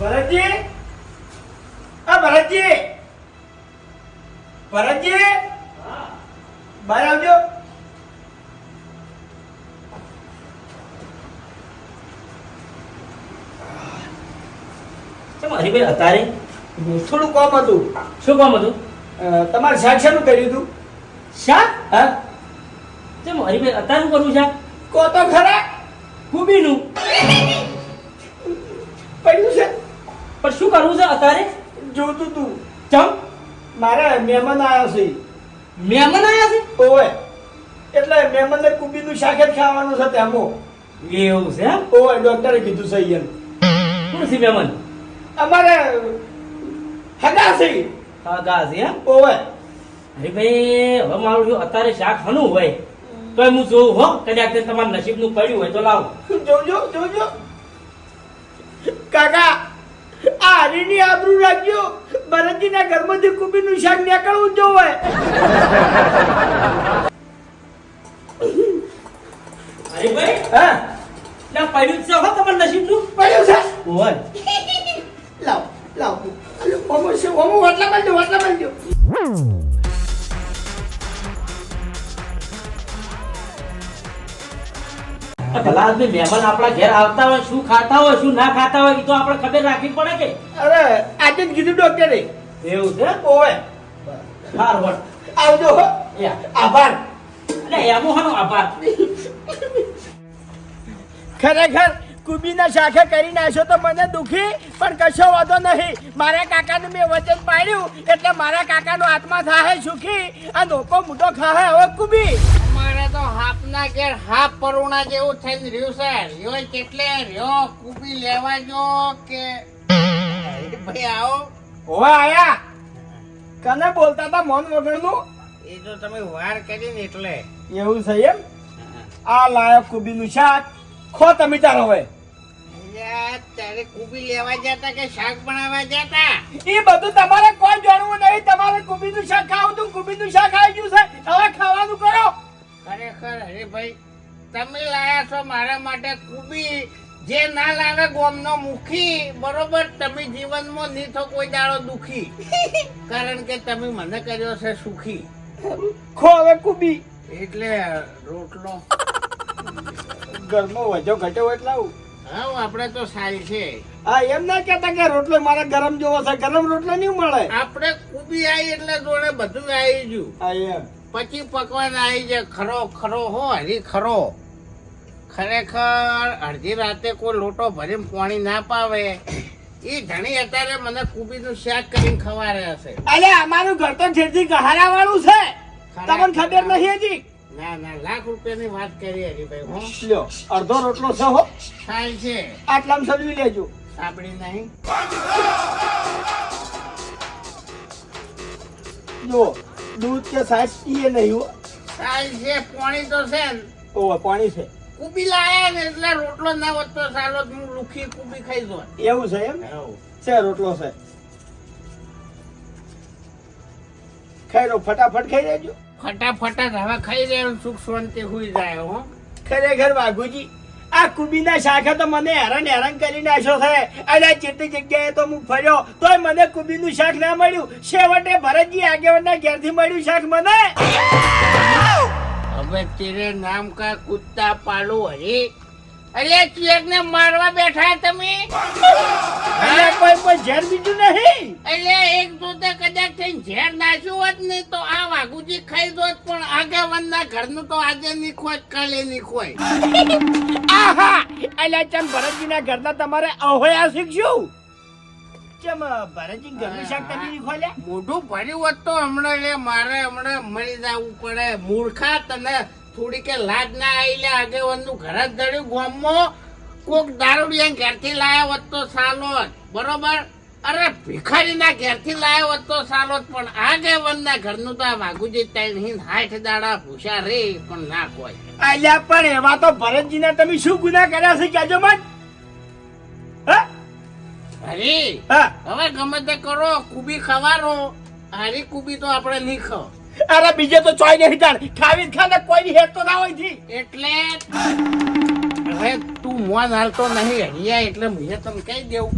ભરતજી? આ ભરતજી? ભરતજી? બહાર આવજો. હરિભાઈ અત્યારે થોડું કોમ હતું. શું કોમ હતું? તમારે શાક શાનું કર્યું હતું? શાક? હા. તેમ હરીભાઈ અત્યારે કરવું છે? કો તો ખરા. કુબીનું. કરવું છે અત્યારે? જોતું તું. ચમ? મારે મહેમાન આવ્યા છે. મહેમાન આવ્યા છે? ઓવે. એટલે મહેમાનને કુબીનું શાક જ ખાવાનું છે તેમો એવું છે? ઓવે ડોક્ટરે કીધું છે એમ કોણ છે મહેમાન? અમારે હગા છે. હગા છે એમ? અરે ભાઈ હવે મારું જો અત્યારે શાક હનું હોય તો હું જોઉં હો. કદાચ તમારા નસીબનું પડ્યું હોય તો લાવો. જોજો જોજો. કાકા આ હરીની આબરૂ રાખજો. ભરતજીના ઘરમાંથી કુબીનું શાક નીકળવું જ જોવે. હરીભાઈ? હા? ના પડ્યું છે હો તમારા નસીબનું પડ્યું છે? હોય. લાવ લાવ. ઓમો છે ઓમો વાટલા બાંધ્યો વાટલા બાંધજો. ભલા આદમી મહેમાન આપણા ઘેર આવતા હોય શું ખાતા હોય શું ના ખાતા હોય એ તો આપણે ખબર રાખવી પડે કે. અરે આજે જ કીધું ડોક્ટરે. એવું છે? ઓવે. હાર વટ આવજો આભાર. એટલે એમો હાનો આભાર. ખરેખર કુબીના શાખે કરી નાખ્યો તો મને દુખી પણ કશો વાંધો નહીં. મારા કાકાનું મેં વચન પાડ્યું એટલે મારા કાકાનો આત્મા થાહે સુખી. આ લોકો મોટો ખાહે હવે કુબી. અમારે તો હાપના ઘેર હાપ પરુણા જેવું થઈને રહ્યું છે. રહ્યો કેટલે રહ્યો કુબી લેવા જો કે ભાઈ આવો. હવે આયા. કને બોલતા હતા મન વગરનું? એ તો તમે વાર કરીને એટલે. એવું છે એમ? આ લાયક કુબીનું શાક. ખો તમે તાર હવે. તારે કુબી લેવા જતા કે શાક બનાવવા જતા? એ બધું તમારે કોઈ જાણવું નહીં. તમારે કુબીનું શાક ખાવું તું કુબીનું શાક આવી ગયું છે. હવે ખાવાનું કરો. ખરેખર અરે ભાઈ તમે લાયા છો મારા માટે ખૂબી જે ના લાવે ગોમનો મુખી. બરોબર તમે જીવનમાં નહીં થો કોઈ દાડો દુખી. કારણ કે તમે મને કર્યો છે સુખી. ખો હવે કુબી. એટલે રોટલો. ઘરમાં વજો ઘટ્યો એટલે આવું. હા આપણે તો સારી છે. હા એમ ના કહેતા કે રોટલો મારે ગરમ જોવો છે. ગરમ રોટલો નહીં મળે. આપણે કુબી આવી એટલે જોડે બધું આવી ગયું. હા એમ. પછી પકવાન આવી જાય ખરો ખરો હો હરી ખરો. ખરેખર અડધી રાતે કોઈ લોટો ભરીને પાણી ના પાવે. એ ઘણી અત્યારે મને કુબીનું શાક કરીને ખવારે હશે. અલે અમારું ઘર તો ઠેરથી ગહારા વાળું છે તમને ખબર નથી હજી? ના ના લાખ રૂપિયાની વાત કરી હજી ભાઈ હું. લ્યો અડધો રોટલો છે હો. થાય છે. આટલામાં સમજી લેજો. સાંભળી નહીં. જો દૂધ કે સાસ પીએ નહીં હો. થાય છે પાણી તો છે ઓવે પાણી છે. કુબી લાયા ને એટલે રોટલો ના હોત તો સાલો હું લુખી કુબી ખાઈ જોત એવું છે એમ? છે રોટલો છે. ખાઈ લો ફટાફટ ખાઈ લેજો. ફટાફટ જ હવે ખાઈ લે સુખ શાંતિ હુઈ જાય હો. ખરેખર વાઘુજી આ કુબીના શાખે તો મને હેરાન હેરાન કરી નાખ્યો છે. અને જેટલી જગ્યાએ તો હું ફર્યો, તોય મને કુબીનું શાક ના મળ્યું. છેવટે ભરતજી આગેવાનના ઘેરથી મળ્યું શાક મને. હવે તેરે નામ કા કુત્તા પાલો હરી અરે ચેક ને મારવા બેઠા તમે? એટલે કોઈ કોઈ ઝેર બીજું નહીં. એટલે એક જોતે કદાચ થઈને ઝેર નાખ્યું હોત ને તો આ વાઘુજી ખાઈ દોત પણ આગેવાન ના ઘરનું તો આજે નીખોય કાલે નીખોય આહા! એટલે ચમ ભરતજીના ઘરના તમારે અહોયા શીખશું? ચમ ભરતજી ઘરનું શાક તમે નહીં ખોલ્યા? મોઢું ભર્યું હોત તો હમણાં મારે હમણાં મરી જવું પડે. મૂર્ખા તને થોડી કે લાજ ના આવી લે આગેવાનનું ઘર જ ધડ્યું ગામમાં. કોક દારૂડિયા ઘેરથી લાયા હોત તો સાલો બરોબર? અરે ભિખારીના ઘેરથી લાયા હોત તો સાલો પણ આગેવાન ના ઘરનું તો આ વાઘુજી હિંદ હાઠ દાડા ભૂસા રે પણ ના કોઈ. અલ્યા પણ એવા તો ભરતજીના તમે શું ગુના કર્યા છે કેજો મન. હા? હરી હવે ગમે તે કરો કુબી ખવારો. હારી કુબી તો આપણે નહીં ખાવ અરે બીજે તો ચોઈ નહીં તાર ખાવી જ ખાને કોઈ હેત તો ના હોયથી એટલે હવે તું મોન હાલતો નહીં હરિયા એટલે મેં તમને કહી દેવું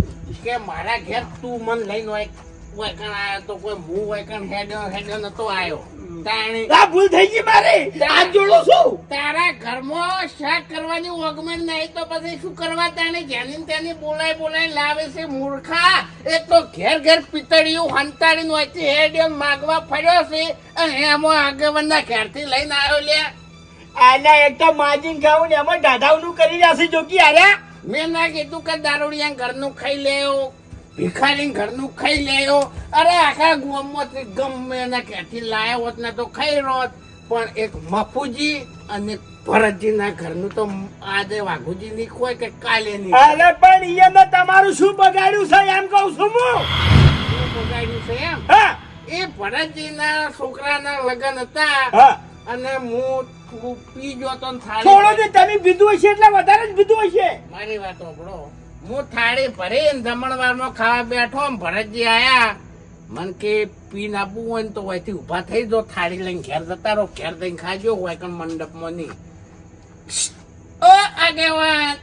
કે મારા ઘેર તું મન લઈને હોય વૈકણ આયો તો, કોઈ હું કણ હેડ્યો હેડ્યો નતો આવ્યો તાણી. આ ભૂલ થઈ ગઈ મારી. હાથ જોડું છું તારા ઘરમાં શાક કરવાની ઓગમેન્ટ નહીં તો પછી શું કરવા તાણે? જેની ને બોલાય બોલાય લાવે છે મૂર્ખા. એક તો ઘેર ઘેર પિતળિયું હંતાડીને હોયથી હેડ્યો માગવા ફર્યો છે. અને એમાં આગેવનના ઘેરથી લઈને આવ્યો લે. આના એક તો માજીન ખાવું ને એમાં ઢાઢાવનું કરી રહ્યા છે જોકી આર્યા મેં ના કીધું કે દારૂડિયા ઘરનું ખાઈ લેયો ભિખારી ઘરનું ખાઈ લેયો. અરે આખા ગામમાંથી ગમે એના ક્યાંથી લાયા હોત ને તો ખાઈ રોત પણ એક મફુજી અને ભરતજીના ઘરનું તો આજે વાઘુજી ની ખોય કે કાલે ની અરે પણ એને તમારું શું બગાડ્યું છે એમ કહું છું હું? બગાડ્યું છે એમ? એ ભરતજીના છોકરાના લગ્ન હતા અને હું થોડું પી ગયો તો થોડો તમે પીધું હશે એટલે વધારે જ પીધું હશે. મારી વાત સાંભળો. હું થાળી ભરીને જમણવારમાં ખાવા બેઠો ભરતજી આયા. મન કે પીન આપવું હોય ને તો અહીંથી ઊભા થઈ જો થાળી લઈને ઘેર જતા રહો ઘેર જઈને ખાજો હોય કણ મંડપમાં નહીં. ઓ આગેવાન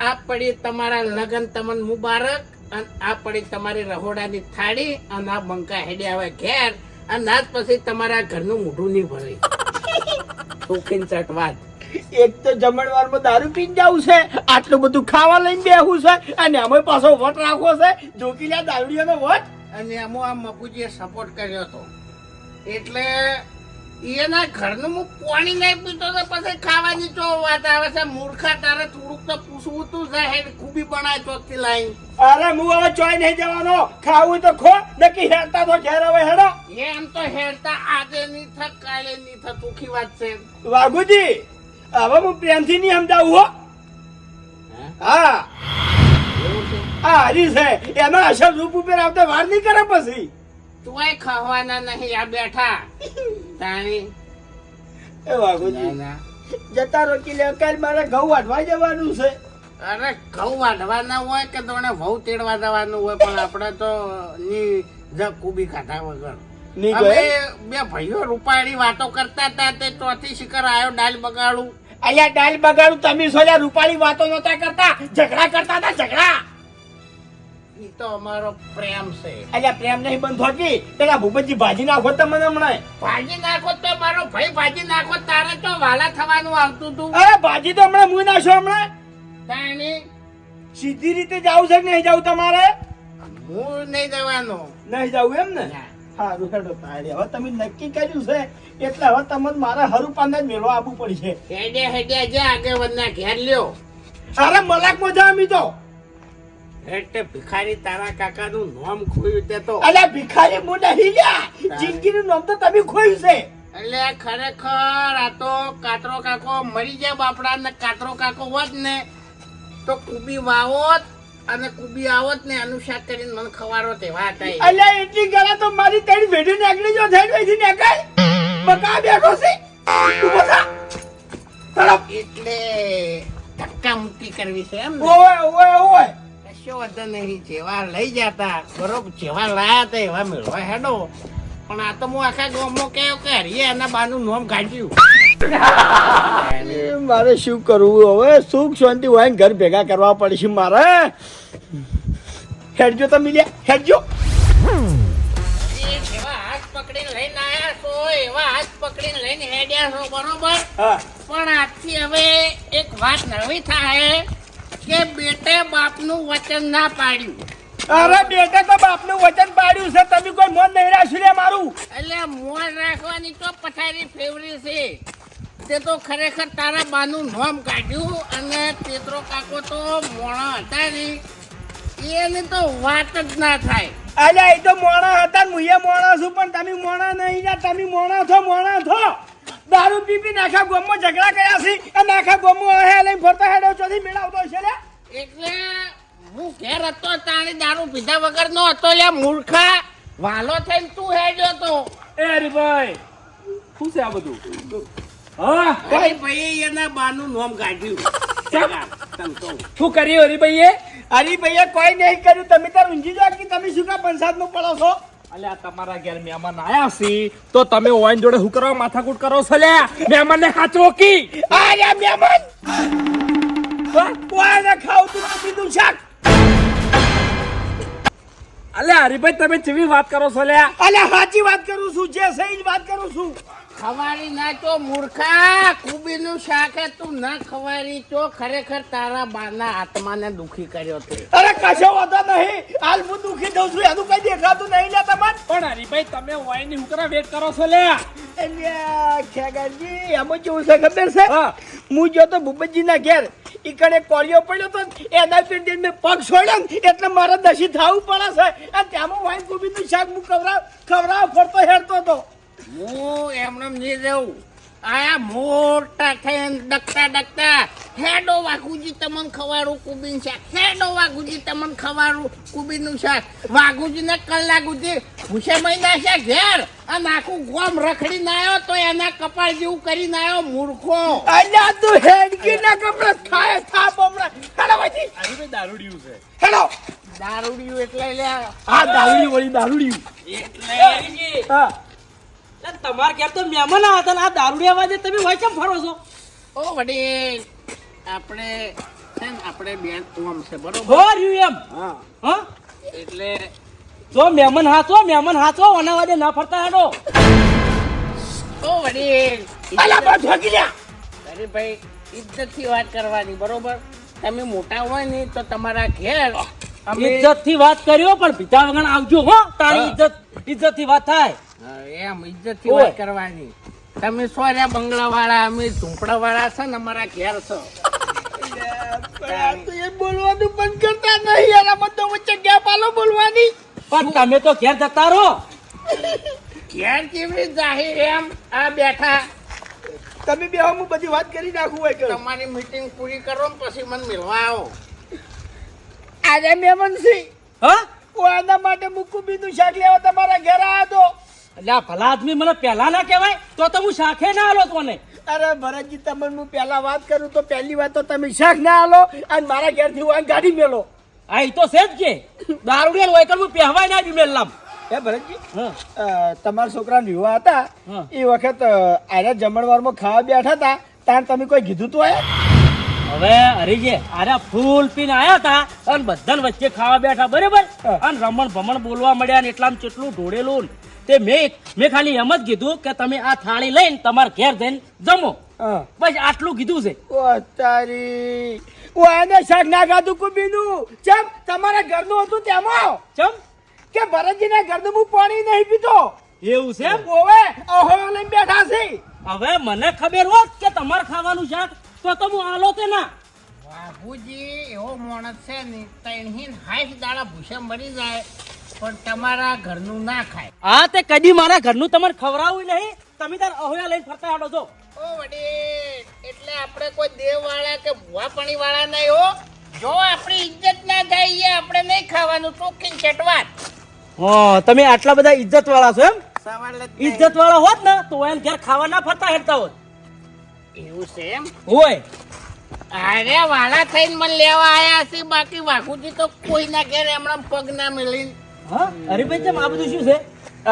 આ પડી તમારા લગન તમને મુબારક અને આ પડી તમારી રહોડાની થાળી અને આ બંકા હેડે આવે ઘેર અને આજ પછી તમારા ઘરનું મોઢું નહીં ભરે સુખીન ચટવાત એક તો જમણવારમાં દારૂ પીને જવું છે આટલું બધું ખાવા લઈને બેહું છે અને અમે પાછો વટ રાખવો છે જોકીલા દારૂડિયાનો વટ. અને અમો આ મપુજીએ સપોર્ટ કર્યો હતો. એટલે એના ઘરનું હું પાણી નહીં પીતો તો પછી ખાવાની ચો વાત આવે છે? મૂર્ખા તારે થોડુંક તો પૂછવું તું જાહેર ખૂબી બનાય ચોકથી લાઈન. અરે હું હવે ચોઈ નહીં જવાનો. ખાવું તો ખો નક્કી હેરતા તો ઘેર હવે હેડો. એમ તો હેરતા આજે નહીં થક કાલે નહીં થક સુખી વાત છે. વાઘુજી હવે હું પ્રેમથી નહીં સમજાવું હો. હે? આ હરી છે? એનો અસર રૂપ ઉપર આવતા વાર નહીં કરે પછી. તુંય ખાવાના નહીં આ બેઠા. તાણી. એ વાઘુજી જતા રોકી લે કાલ મારે ઘઉં વાટવા જવાનું છે. અરે ઘઉં વાઢવાના હોય કે તોને વહુ તેડવા જવાનું હોય પણ આપણે તો ની જ કુબી ખાધા વગર. નહીં બે ભાઈઓ રૂપાળી વાતો કરતા હતા તે ચોથી શિખર આવ્યો ડાલ બગાડું. અલ્યા ડાલ બગાડું તમે સોલ્યા રૂપાળી વાતો નતા કરતા? ઝઘડા કરતા હતા ઝઘડા? ઈ તો અમારો પ્રેમ છે. અલ્યા પ્રેમ નહીં બંધ હોતી? પેલા ભૂપતજી ભાજી નાખો તમને હમણાં. ભાજી નાખો તો મારો ભાઈ ભાજી નાખો તારે તો વાલા થવાનું આવતું તું. અરે ભાજી તો હમણાં મું નાખશો હમણાં. તાણી સીધી રીતે જાવું છે કે નહીં જાવું તમારે? હું નહીં જવાનો નહીં જાવું એમ ના. સારું હેડો તાળી હવે તમે નક્કી કર્યું છે એટલે હવે તમને મારે હરું પાંદા જ મેળવા આવવું પડશે. હેડે હેડે જે આગેવાનના ઘેર લ્યો. અરે મલાક મજા અમી તો. એટલે ભિખારી તારા કાકાનું નામ ખોયું તે ભિખારી હું નહીં લ્યા. જિંદગીનું નામ તો તમે ખોયું છે. એટલે ખરેખર આ તો કાતરો કાકો મરી જાય બાપડા ને કાતરો કાકો હોત ને તો કુબી વાવોત. અને કુબી આવત ને અનુસાર કરીને મને ખવારો તે વાત આવી. અલ્યા એટલી ગળા તો મારી તેડી ભેડી નીકળી જો થઈ ગઈ નીકળ બકા બેઠો છે. થા. તરફ એટલે ધક્કા મુક્કી કરવી છે એમ ઓય ઓય ઓય કશો વાંધો નહીં જેવા લઈ જતા. બરોબર જેવા લાયા તે એવા મેળવા હેડો. પણ આ તો હું આખા ગામમાં કહ્યું કે હરીએ એના બાનું નોમ કાઢ્યું મારે શું કરવું હવે? સુખ શાંતિ હોય ઘર ભેગા કરવા પડશે મારે. હેડજો તમે લ્યા હેડજો. પકડીને લઈને આયા છો એવા હાથ પકડીને લઈને હેડ્યા છો બરોબર પણ આજથી હવે એક વાત નવી થાય કે બેટે બાપનું વચન ના પાડ્યું. અરે બેટા તો બાપનું વચન પાડ્યું છે તમે કોઈ મન નહીં રાખ્યું લે મારું. એટલે મોજ રાખવાની તો પથારી ફેવરી છે. તે તો ખરેખર તારા બાનું નામ કાઢ્યું અને તેતરો કાકો તો મોણા હતા નહીં એની તો વાત જ ના થાય. અલ્યા એ તો મોણા હતા હું એ મોણા છું પણ તમે મોણા નહીં જા તમે મોણા છો મોણા છો. દારૂ પીપી નાખા ગોમો ગોમમાં ઝઘડા કર્યા છે અને આખા ગોમમાં હે લઈને ફરતા હેડો ચોથી મેળાવતો છે લે એટલે હું ઘેર હતો તાણી દારૂ પીધા વગર નો હતો લે મૂર્ખા. વાલો થઈને તું હેડ્યો તો. એ હરીભાઈ શું છે આ બધું? હા? ભાઈ એના બાનું નામ કાઢ્યું. શું કર્યું હરીભાઈએ? હરીભાઈએ કોઈ નહીં કર્યું. તમે તાર ઊંઘી જાઓ કે તમે શું કા નું પડો છો? અલ્યા તમારા ઘેર મહેમાન આયા છે તો તમે ઓઈન જોડે હું કરવા માથાકૂટ કરો છો લ્યા? મહેમાન ને હાચવો કી આર્યા મહેમાન! કોઈને ખાવું તું કોબીનું શાક. અલ્યા હરીભાઈ તમે જેવી વાત કરો છો લ્યા? અલ્યા સાચી વાત કરું છું જે સહી વાત કરું છું. ખવારી ના તો મૂર્ખા કુબીનું શાક હે તું ના ખવારી તો ખરેખર તારા બાના આત્માને દુખી કર્યો તે અરે કશો વાંધો નહીં. હાલ હું દુખી દઉં છું. એનું કઈ દેખાતું નહીં લે તમને. પણ હરીભાઈ તમે વાયની હુકરા વેટ કરો છો લે. અલ્યા ખેગાજી આમાં કેવું છે ખબર છે? હા. હું જો તો ભૂપતજીના ઘેર. ઈકડે કોળિયો પડ્યો તો ને, એના પેટી મેં પગ છોડ્યો એટલે મારે દશી થવું પડે છે. અને ત્યાંમાં વાઈન કોબીનું શાક હું ખવડાવ ખવડાવ ફરતો હેરતો હતો. હું એમને નહીં રહું. આ મોટા થઈને ડકતા ડકતા હેડો વાઘુજી તમને ખવાડું કુબીન શાક. હેડો વાઘુજી તમને ખવાડું કુબીનું શાક. વાઘુજીને કલાક સુધી ભૂસે મહિના છે ઘેર. અને આખું ગોમ રખડીને નાયો તો એના કપાળ જેવું કરીને નાયો મૂર્ખો. અલ્યા તું હેડકી ના કપડા થાય થાપ હમણાં. હેડો ભાઈથી હરીભાઈ દારૂડિયું છે. હેડો. દારૂડિયું એટલે લે આ દારૂડિયું વળી દારૂડી હા. તમારે ક્યાં તો મહેમાન આવ્યા હતા ને આ દારૂડી વાજે તમે હોય કેમ ફરો છો? ઓ વડીલ આપણે છે ને આપણે બેન ઓમ છે બરોબર? હો રહ્યું એમ? હા. હા? એટલે જો મહેમાન હાચો મહેમાન હાચો ઓના વાજે ના ફરતા હેડો. ઓ વડીલ અલા બા ભાગી લ્યા. અરે ભાઈ ઇજ્જતથી વાત કરવાની બરોબર? તમે મોટા હોય ને તો તમારા ઘેર ઇજ્જતથી વાત કર્યો પણ ભીતા વગર આવજો હો. તારી ઇજ્જત ઇજ્જતથી વાત થાય. એમ ઇજ્જતથી વાત કરવાની. તમે સોર્યા બંગલા વાળા અમે ઝૂંપડા વાળા છે ને અમારા ઘેર છો. બોલવાનું બંધ કરતા નહીં યાર આ બધો વચ્ચે ગેપ આલો બોલવાની. પણ તમે તો ઘેર જતા રહો. ઘેર કેવી જાહેર એમ? આ બેઠા. તમે બે હું બધી વાત કરી નાખું હોય કે? તમારી મીટિંગ પૂરી કરો ને પછી મને મળવા આવો. આજે મેમનસિંહ હા? હું આના માટે મુકુબીનું શાક લેવા તમારા ઘેર આવ્યો હતો એટલે આ ભલા આદમી મને પહેલા ના કહેવાય તો તો હું શાખે ના આલો તને. અરે ભરતજી તમને હું પહેલા વાત કરું તો પહેલી વાત તો તમે શાક ના આલો અને મારા ઘેરથી હું આ ગાડી મેલો. આ એ તો છે જ કે. દારૂડિયા હોય તો હું પહેવાય ના જ મેલલામ હે ભરતજી હા. તમારા છોકરાના વિવાહ હતા. એ વખત આજે જમણવારમાં ખાવા બેઠા હતા. ત્યાં તમે કોઈ કીધું તો આયા? હવે હરીજે અરે ફૂલ પીને આયા હતા અને બધાને વચ્ચે ખાવા બેઠા બરાબર? અને રમણ ભમણ બોલવા મળ્યા ને એટલામાં ચેટલું ઢોળેલું તે મેં મેં ખાલી એમ જ કીધું કે તમે આ થાળી લઈને તમારા ઘેર જઈને જમો. બસ આટલું કીધું છે. ઓ તારી હું આને શાક ના ખાધું કુબીનું. ચમ તમારા ઘરનું હતું તેમાં? ચમ? કે ભરતજીના ઘરનું હું પાણી નહીં પીતો? એવું છે? ઓવે ઓહો લઈને બેઠા છે. હવે મને ખબર હોત કે તમારે ખાવાનું શાક તો તો હું આલો તે ના? બાબુજી એવો માણસ છે ને તૈણહીન હાઈસ દાડા ભૂસે મરી જાય પણ તમારા ઘરનું ના ખાય. હા તે કદી મારા ઘરનું તમારે ખવડાવવું નહીં? તમે તાર અહોયા લઈને ફરતા હાડો છો ઓ વડી એટલે આપણે કોઈ દેવ વાળા કે ભુવાપણી વાળા નહીં હો. જો આપણી ઇજ્જત ના જાય એ આપણે નહીં ખાવાનું. ચોખ્ખી ચટવાટ હા તમે આટલા બધા ઇજ્જત વાળા છો એમ? ઇજ્જત વાળા હોત ને તો એમ ઘેર ખાવા ના ફરતા હેડતા હોત. એવું છે એમ? હોય. અરે વાળા થઈને મને લેવા આયા છે. બાકી વાઘુજી તો કોઈના ઘેર એમણા પગ ના મેલી હા? હરીભાઈ ચમ આ બધું શું છે?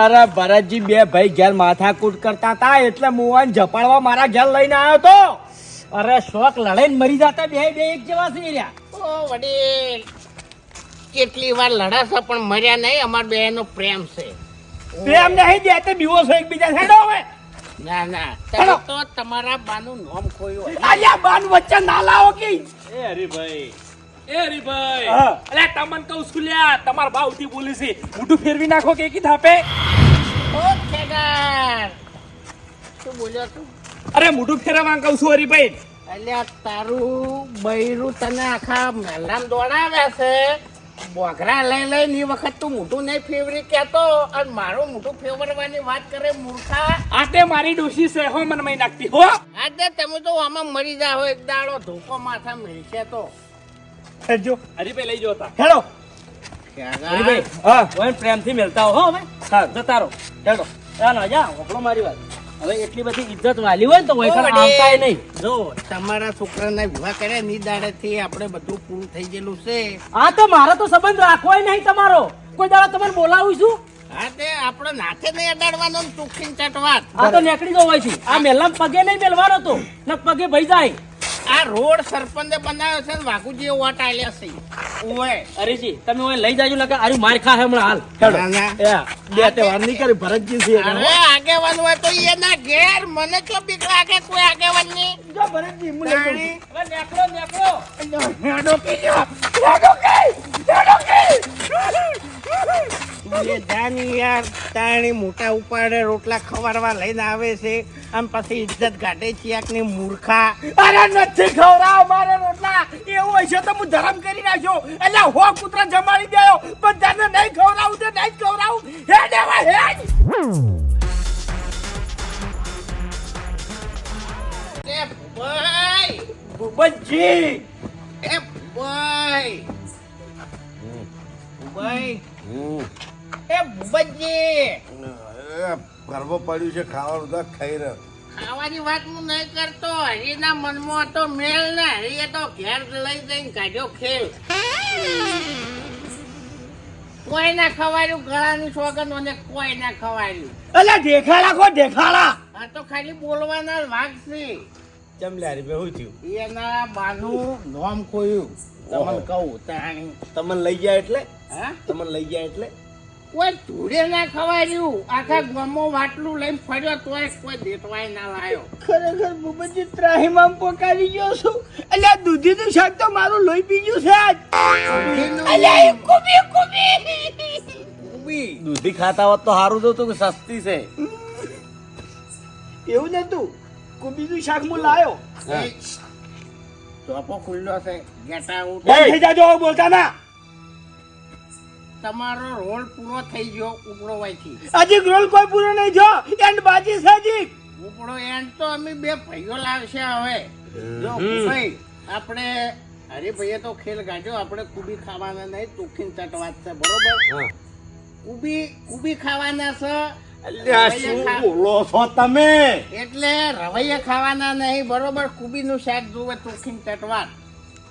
અરે ભરતજી બે ભાઈ ઘેર માથાકૂટ કરતા હતા એટલે મુવાન જપાડવા મારા ઘેર લઈને આવ્યો તો. અરે શોખ લડાઈને મરી જતા બે બે એક જેવા છે રહ્યા. ઓ વડીલ કેટલી વાર લડાશે પણ મર્યા નહીં. અમાર બે નો પ્રેમ છે. પ્રેમ નહીં દે તે બીવો છો એકબીજા હેડો હવે. ના ના. તમે તો તમારા બાનું નામ ખોયું આયા બાન વચ્ચે ના લાવો કે. એ હરીભાઈ. એ હરીભાઈ. અલે તમને કહું છું લ્યા તમારા બાવથી બોલી છે. મોઢું ફેરવી નાખો કે કી થાપે? ઓ ખેગાર શું બોલ્યો તું? અરે મોઢું ફેરવા કહું છું હરીભાઈ. અલ્યા તારું બૈરું તને આખા મેલામ દોડાવ્યા છે. બોઘરા લઈ લઈ ની વખત તું મોટું નહીં ફેવરી કહેતો અને મારું મોટું ફેવરવાની વાત કરે મૂર્ખા. આજે મારી ડોશી છે હો મને મહી નાખતી હો. આજે તમે તો આમાં મરી જાઓ એક દાડો ધોકો માથા મિલશે તો. હેડજો હરીભાઈ લઈ જોતા હેડો. હરીભાઈ હા. ઓય પ્રેમથી મેલતા હો હવે હા. જતા રહો. હેડો. ચાલો જા વપડો મારી વાત. હવે એટલી બધી ઇજ્જત વાલી હોય ને તો વૈકણ આવતાય નહીં. જો તમારા છોકરાના વિવાહ કર્યા ની દાડેથી આપણે બધું પૂરું થઈ ગયેલું છે. આ તો મારો તો સંબંધ રાખવો નહીં તમારો. કોઈ દાડો તમને બોલાવું છું? હા તે આપણે નાથે નહીં અડાડવાનો ને ચોખ્ખી ચટવાટ આ તો નીકળી હોય છે. આ મેલામ પગે નહીં મેલવાનો તો. ને પગે ભઈ જાય. આ રોડ સરપંચે બનાવ્યો છે ને વાઘુજીએ વોટ આલ્યા છે. ઓય. અરેજી તમે ઓય લઈ જાજો લગા આરી માર ખા હમણાં હાલ. હેડો. બે તે વાર નહીં કરી ભરતજી છે અરે આગેવાન હોય તો એના ઘેર મને તો બીક લાગે કોઈ આગેવાનની જો ભરતજી હું લઈ જાઉં. હવે નેકળો નેકળો. હેડો કે હેડો કે, હેડો કે. તું એ જાન યાર તાણી મોટા ઉપાડે રોટલા ખવારવા લઈને આવે છે. આમ પછી ઇજ્જત કાઢે છે ની મૂર્ખા. અરે નથી ખવડાવ મારે રોટલા. એવું હશે તો હું ધરમ કરી નાખ્યો. એટલે હો કૂતરા જમાડી ગયો પણ તને નહીં ખવડાવું તે નહીં ખવડાવું. હે દેવા હે એ ભાઈ ભૂપતજી. એ ભાઈ ભાઈ એ ભૂપતજી ગરબો પડ્યું છે ખાવાનું તો ખાઈ રહ્યો. ખાવાની વાત હું નહીં કરતો. હરીના મનમાં તો મેલ ને હરીએ તો ઘેર લઈ જઈને કાઢ્યો ખેલ. કોઈ ના ખવાયું ગળાની સોગન અને કોઈ ના ખવાયું. અલ્યા દેખાડા કો દેખાડા! આ તો ખાલી બોલવાના વાઘ છે. ચમલારી બે હું થયું? એના બાનું નોમ કોયું? તમને કહું તાણી. તમને લઈ ગયા એટલે? હા? તમને લઈ ગયા એટલે? કોઈ ધૂળે ના ખવાયું આખા ગમો વાટલું લઈને ફર્યો તોય કોઈ દેતવાય ના લાયો. ખરેખર બુબજી ત્રાહીમાં પોકારી ગયો છું. આ દૂધીનું શાક તો મારું લોહી પી ગયું છે આજ. અલ્યા કુબી કુબી. દૂધી ખાતા હોત તો સારું તો કે સસ્તી છે. એવું નતું. કુબીનું શાક હું લાયો. ચોપો ખુલ્લો છે. ગેટા થઈ જાજો બોલતા ના. તમારો રોલ પૂરો થઈ ગયો ઉપડો વાયથી. હજી રોલ કોઈ પૂરો નહીં જો એન્ડ બાજી છે હજી. ઉપડો એન્ડ તો અમે બે ભાઈઓ લાવશે હવે. જો ભાઈ આપણે અરે ભાઈએ તો ખેલ કાઢ્યો આપણે કુબી ખાવાના નહીં તુખીન ચટવાત છે બરોબર? હા. કુબી કુબી ખાવાના છે બોલો છો તમે? એટલે રવૈયા ખાવાના નહીં બરોબર? કુબીનું શાક જોવે તુખીન ચટવાત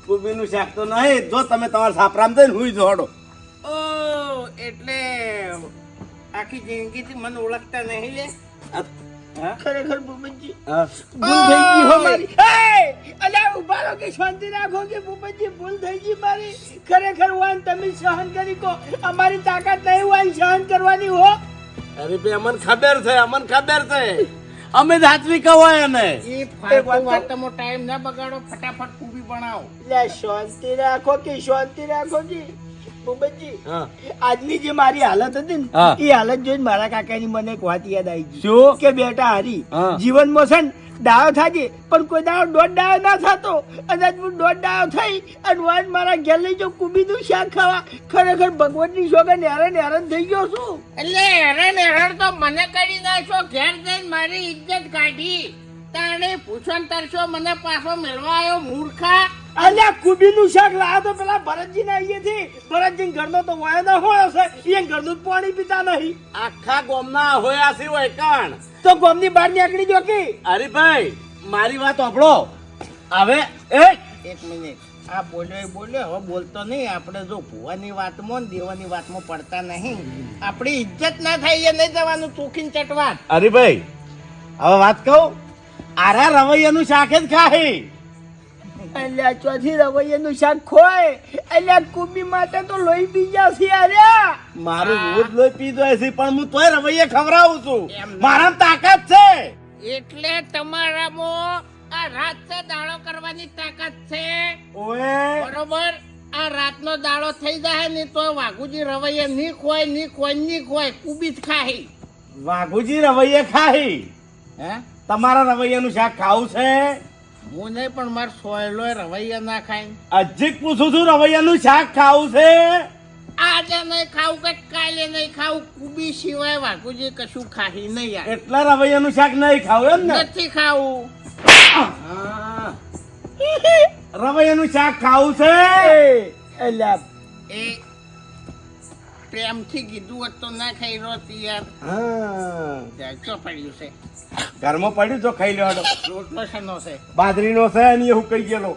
કુબીનું શાક તો નહીં જો તમે તમારા સાપરામ થઈને હુઈ જોડો. ઓ એટલે આખી જિંદગીથી મને ઓળખતા નહીં લે. હા? ખરેખર ભૂપતજી. ભૂલ થઈ ગઈ હો મારી. એ અલ્યા ઊભા રહો કે શાંતિ રાખો કે ભૂપતજી ભૂલ થઈ ગઈ મારી. ખરેખર વાન તમે સહન કરી કો. અમારી તાકાત નહીં વાન સહન કરવાની હો. અરે ભાઈ અમને ખબર છે અમને ખબર છે. અમે જ કવાય ને એ ફાલતુ વાતમાં ટાઈમ ના બગાડો ફટાફટ કુબી બનાવો. લે શાંતિ રાખો કે શાંતિ રાખો જી. આજની જે મારી હાલત હતી ને એ હાલત જોઈને મારા કાકાની મને એક વાત યાદ આવી ગઈ. શું? કે બેટા હારી જીવનમાં છે ને ડાયો થાજે પણ કોઈ દાડો દોઢ ડાયો ના થતો. અને હું દોઢ ડાયો થઈ અને વાન મારા ઘેર લઈ જો કુબીનું શાક ખાવા. ખરેખર ભગવાનની શોગન હેરાન હેરાન થઈ ગયો છું. એટલે હેરાન હેરાન તો મને કરી નાખો ઘેર જઈને મારી ઇજ્જત કાઢી. તાણે પૂછણ તરશો મને પાછો મેળવા આવ્યો મૂર્ખા. અલ્યા કુબીનું શાક લાવ્યો તો પેલા ભરતજી ના અહીંયાથી ભરતજી ઘરનો તો વાયો ના હોય હશે. એ ઘરનું પાણી પીતા નહીં. આખા ગોમના હોયા છે હોય કણ? તો ગોમની બહાર નીકળી જો કે. હરીભાઈ મારી વાત સાંભળો. હવે એક મિનિટ. આ બોલ્યો એ બોલ્યો હવે બોલતો નહીં. આપણે જો ભુવાની વાતમાં ને દેવાની વાતમાં પડતા નહીં. આપણી ઇજ્જત ના થાય એ નહીં જવાનું ચોખીન ચટવાટ ભાઈ હવે વાત કહું? આરા રવૈયાનું શાક જ ખાહી. અલ્યા ચોથી રવૈયાનું શાક ખોય. અલ્યા કુબી માટે તો લોહી પી ગયા છે અલ્યા મારું રોજ લોહી પી જાય છે પણ હું તોય રવૈયા ખવડાવું છું. મારા તાકાત છે. એટલે તમારામાં આ રાત છે દાડો કરવાની તાકાત છે. ઓએ. બરોબર? આ રાતનો દાડો થઈ જાય ને તો વાઘુજી રવૈયા ની ખોયની ખોયની ખોય કુબી જ ખાહી. વાઘુજી રવૈયા ખાહી. હે? તમારા રવૈયાનું શાક ખાવું છે? હું નહીં પણ માર સોયલો રવૈયા ના ખાય. હજી પૂછું છું રવૈયાનું શાક ખાવું છે? આજે નહીં ખાવું કે કાલે નહીં ખાવું કુબી સિવાય વાઘુજી કશું ખાહી નહીં યાર. એટલા રવૈયાનું શાક નહીં ખાવું એમ ને? નથી ખાવું. હા. રવૈયાનું શાક ખાવું છે? એટલે અલ્યા એ પ્રેમથી કીધું હોત તો ના ખાઈ રોત યાર. હા. ચો પડ્યું છે? ઘરમાં પડ્યું તો ખાઈ લેવાનો. રોટલો શેનો છે. બાજરીનો છે અને હું કહી ગયેલો.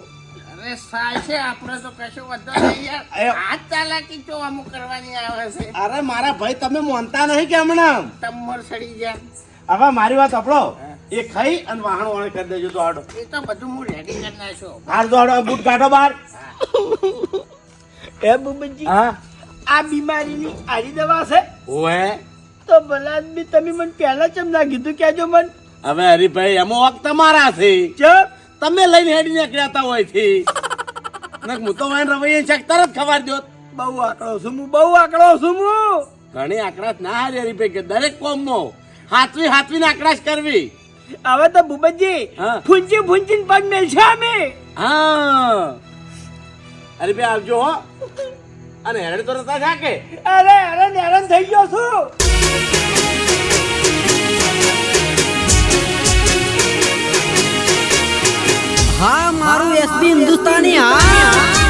અરે સાય છે આપણે તો કશું વધો નહીં એ- યાર હાથ ચાલાકી ચો અમુક કરવાની આવે છે? અરે મારા ભાઈ તમે માનતા નહીં કે હમણાં? તમર સડી ગયા. હવે મારી વાત આપણો એ ખાઈ અને વાહણ વાહણ કરી દેજો તો આડો એ તો બધું હું રેડી કરી નાખ્યો. હાર તો આડો બૂટ કાઢો બહાર. એ બુબજી. હા. આ બીમારીની આરી દવા છે. ઓએ તો ભલા બી તમે મને પહેલા ચમ ના કીધું? કેજો મન. હવે હરીભાઈ એમો વાક તમારા છે. ચો? તમે લઈને હેડી નીકળ્યા હોય છે. નક હું તો વાઈન રવૈયે શક તરત ખબર દો. બહુ આકડો છું હું બહુ આકડો છું હું. ઘણી આકડા ના હારી હરીભાઈ કે દરેક કોમમાં હાથવી હાથવીને આકડાશ કરવી. હવે તો ભૂપતજી. ફૂંચી ફૂંચીને પગ મેલશે અમે. હા. હરીભાઈ આવજો હો. અને હેડે તો નતા થાકે. અરે અરે હેરાન થઈ ગયો છું. હા મારું એસબી હિન્દુસ્તાની હા.